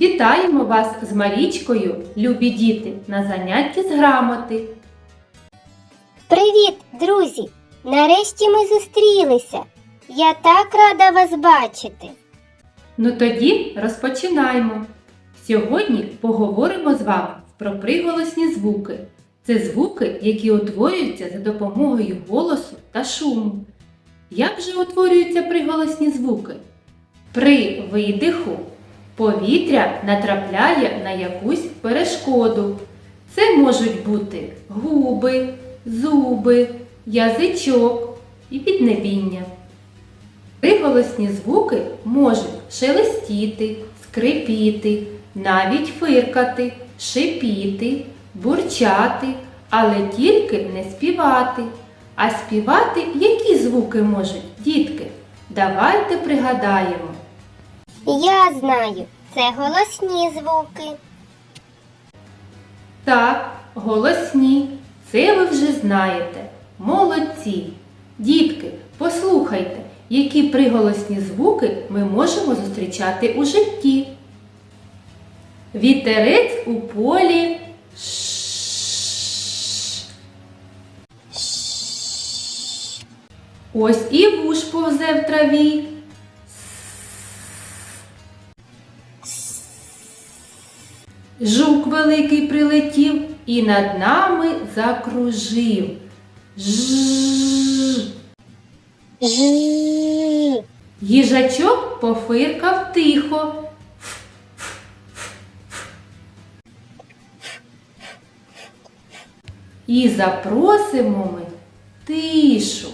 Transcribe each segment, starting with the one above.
Вітаємо вас з Марічкою, любі діти, на занятті з грамоти. Привіт, друзі! Нарешті ми зустрілися. Я так рада вас бачити. Ну тоді розпочинаємо. Сьогодні поговоримо з вами про приголосні звуки. Це звуки, які утворюються за допомогою голосу та шуму. Як же утворюються приголосні звуки? При видиху повітря натрапляє на якусь перешкоду. Це можуть бути губи, зуби, язичок і піднебіння. Приголосні звуки можуть шелестіти, скрипіти, навіть фиркати, шипіти, бурчати, але тільки не співати. А співати які звуки можуть, дітки? Давайте пригадаємо. Я знаю, це голосні звуки. Так, голосні. Це ви вже знаєте. Молодці. Дітки, послухайте, які приголосні звуки ми можемо зустрічати у житті. Вітерець у полі. Ось і вуш повзе в траві. Жук великий прилетів і над нами закружив. Жжж. Їжачок пофиркав тихо. І запросимо ми тишу.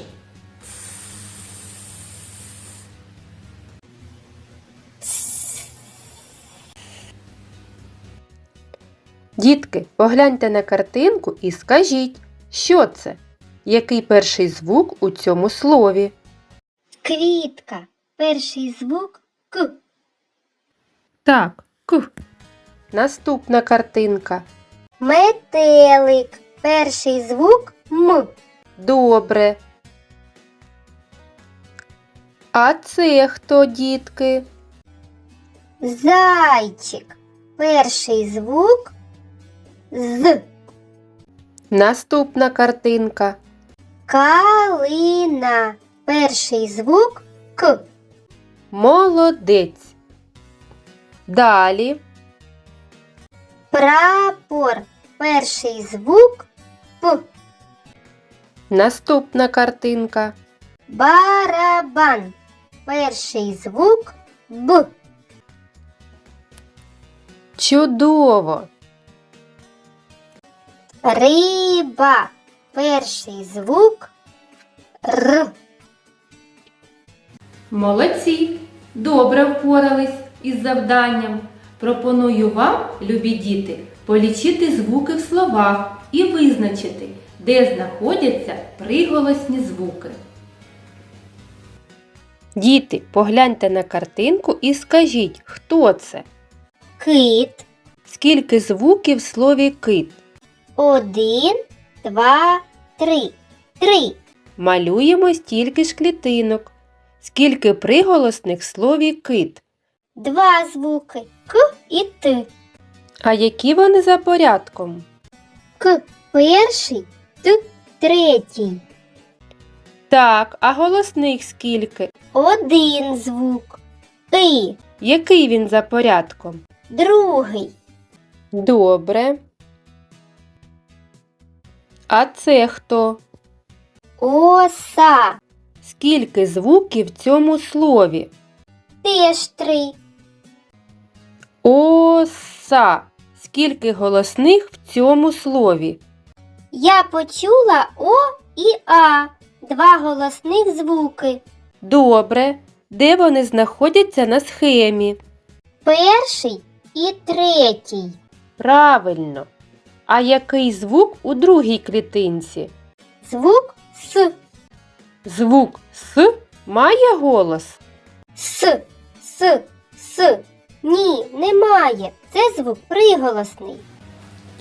Дітки, погляньте на картинку і скажіть, що це? Який перший звук у цьому слові? Квітка. Перший звук К. Так, к. Наступна картинка. Метелик. Перший звук М. Добре. А це хто, дітки? Зайчик. Перший звук З. Наступна картинка. Калина. Перший звук К. Молодець. Далі. Прапор. Перший звук П. Наступна картинка. Барабан. Перший звук Б. Чудово. Риба. Перший звук Р. Молодці! Добре впорались із завданням. Пропоную вам, любі діти, полічити звуки в словах і визначити, де знаходяться приголосні звуки. Діти, погляньте на картинку і скажіть, хто це? Кит. Скільки звуків в слові кит? Один, два, три. Три. Малюємо стільки ж клітинок. Скільки приголосних слові кит? Два звуки К і Т. А які вони за порядком? К перший, Т третій. Так, а голосних скільки? Один звук. И. Який він за порядком? Другий. Добре. А це хто? Оса. Скільки звуків в цьому слові? Теж три. Оса. Скільки голосних в цьому слові? Я почула О і А. Два голосних звуки. Добре. Де вони знаходяться на схемі? Перший і третій. Правильно. А який звук у другій клітинці? Звук С. Звук С має голос? С. С. С. Ні, немає. Це звук приголосний.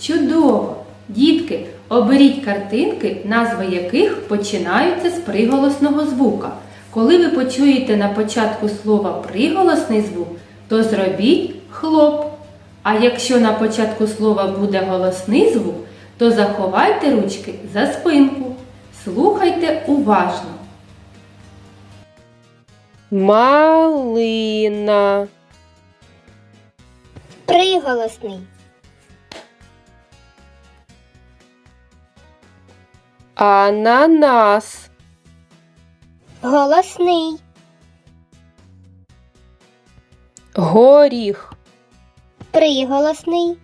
Чудово! Дітки, оберіть картинки, назви яких починаються з приголосного звука. Коли ви почуєте на початку слова приголосний звук, то зробіть хлоп. А якщо на початку слова буде голосний звук, то заховайте ручки за спинку. Слухайте уважно. Малина. Приголосний. Ананас. Голосний. Горіх. Приголосний.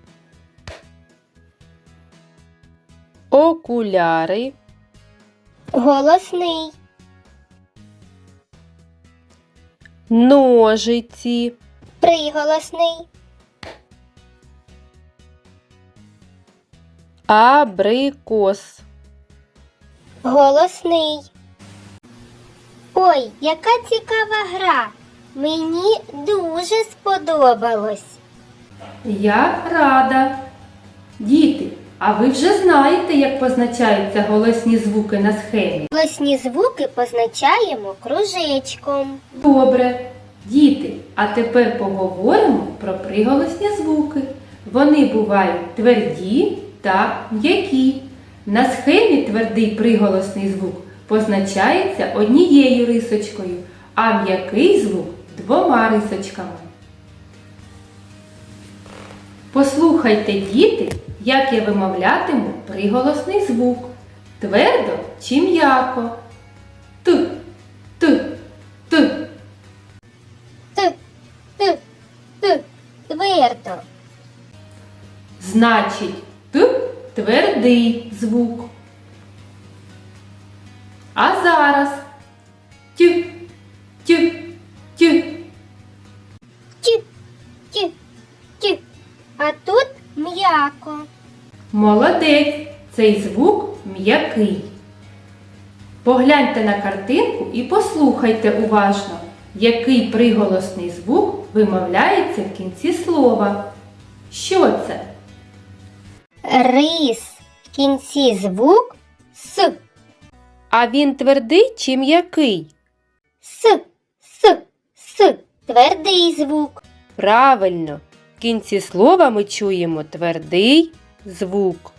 Окуляри. Голосний. Ножиці. Приголосний. Абрикос. Голосний. Ой, яка цікава гра. Мені дуже сподобалось. Я рада. Діти, а ви вже знаєте, як позначаються голосні звуки на схемі? Голосні звуки позначаємо кружечком. Добре. Діти, а тепер поговоримо про приголосні звуки. Вони бувають тверді та м'які. На схемі твердий приголосний звук позначається однією рисочкою, а м'який звук двома рисочками. Послухайте, діти, як я вимовлятиму приголосний звук. Твердо чи м'яко? Т, т, т. Т, т, т, твердо. Значить, Т твердий звук. М'яко. Молодець, цей звук м'який. Погляньте на картинку і послухайте уважно, який приголосний звук вимовляється в кінці слова. Що це? Рис. В кінці звук С. А він твердий чи м'який? С. С. С. Твердий звук. Правильно. В кінці слова ми чуємо твердий звук.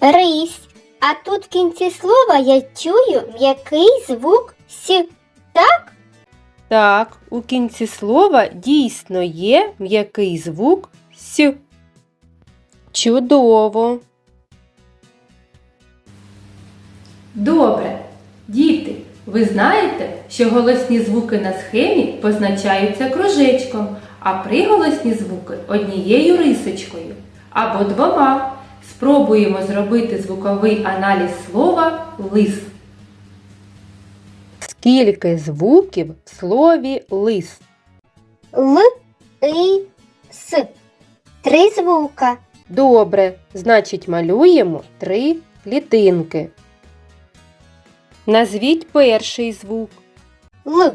Рись. А тут в кінці слова я чую м'який звук С. Так? Так, у кінці слова дійсно є м'який звук С. Чудово! Добре. Діти, ви знаєте, що голосні звуки на схемі позначаються кружечком, а приголосні звуки однією рисочкою або двома. Спробуємо зробити звуковий аналіз слова лис. Скільки звуків в слові лис? Л. І. С. Три звука. Добре, значить малюємо три клітинки. Назвіть перший звук. Л.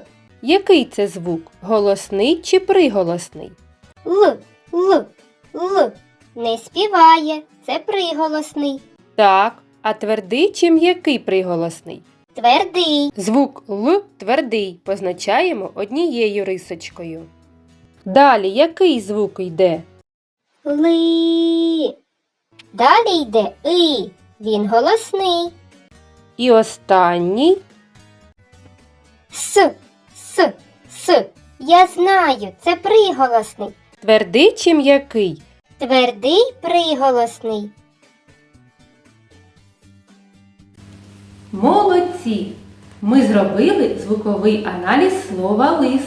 Який це звук? Голосний чи приголосний? Л. Л. Л. Не співає. Це приголосний. Так, а твердий чи м'який приголосний? Твердий. Звук Л твердий позначаємо однією рисочкою. Далі який звук йде? Ли. Далі йде И. Він голосний. І останній С. С. С. Я знаю, це приголосний. твердий чи м'який? Твердий приголосний. Молодці! Ми зробили звуковий аналіз слова лис.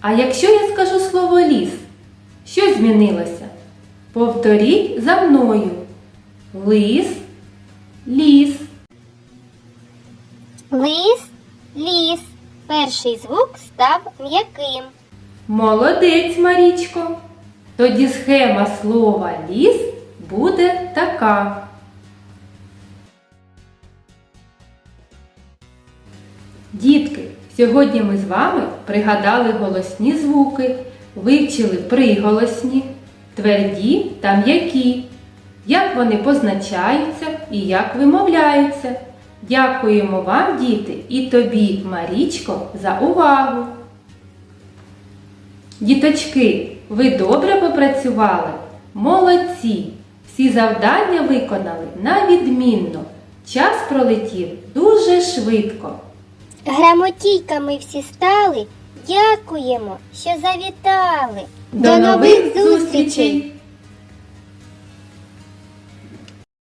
А якщо я скажу слово ліс, що змінилося? Повторіть за мною. Лис, ліс. Лис. Ліс. Перший звук став м'яким. Молодець, Марічко. Тоді схема слова ліс буде така. Дітки, сьогодні ми з вами пригадали голосні звуки, вивчили приголосні, тверді та м'які, як вони позначаються і як вимовляються. Дякуємо вам, діти, і тобі, Марічко, за увагу! Діточки, ви добре попрацювали. Молодці! Всі завдання виконали на відмінно. Час пролетів дуже швидко. Грамотійками всі стали. Дякуємо, що завітали. До нових зустрічей!